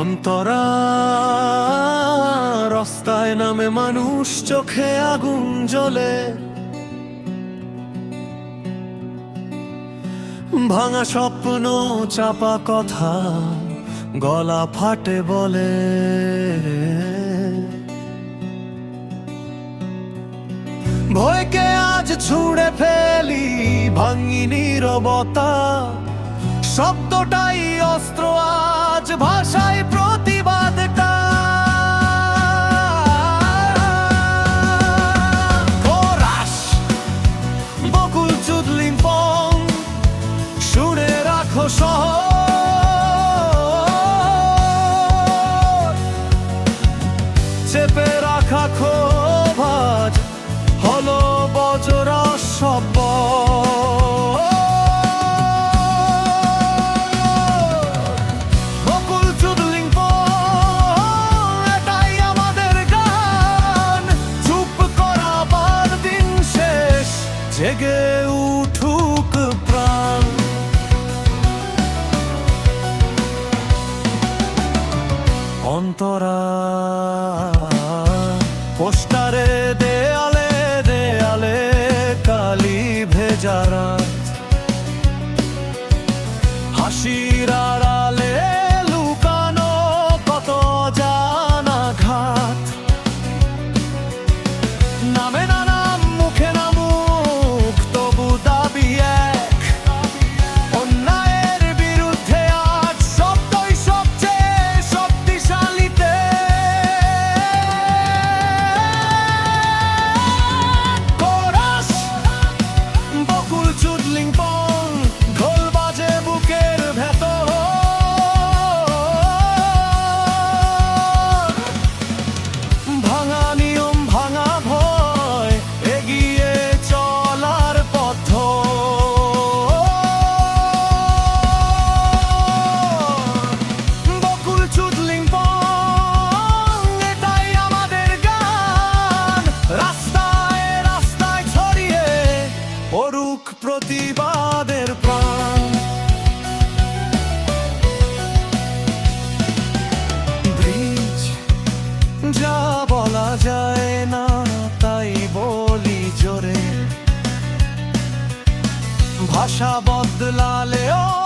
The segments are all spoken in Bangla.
অন্তরা রাস্তায় নামে মানুষ চোখে আগুন জ্বলে। ভাঙা স্বপ্ন, চাপা কথা, গলা ফাটে বলে। ভয়কে আজ ছুঁড়ে ফেলি ভাঙি নীরবতা শব্দটাই অস্ত্র আজ ভাষায় প্রতিবাদটা খোরাস বকুল চুদলিং পং শুনে রাখো শহর উঠুক প্রাণ। অন্তরা দেয়ালে দেয়ালে কালি ভেজা রাত। পড়ুক প্রতিবাদের প্রাণ। ব্রিজ যা বলা যায় না তাই বলি জোরে। ভাষা বদলালেও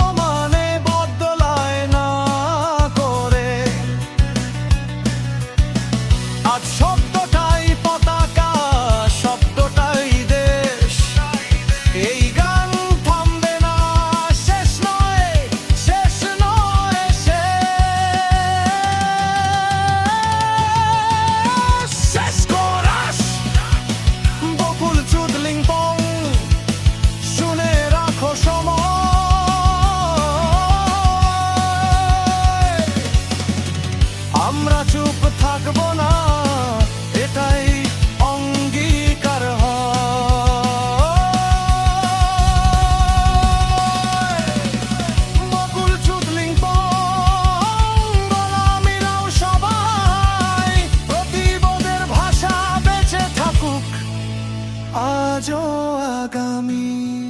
চুদলিং পং আজও আগামী।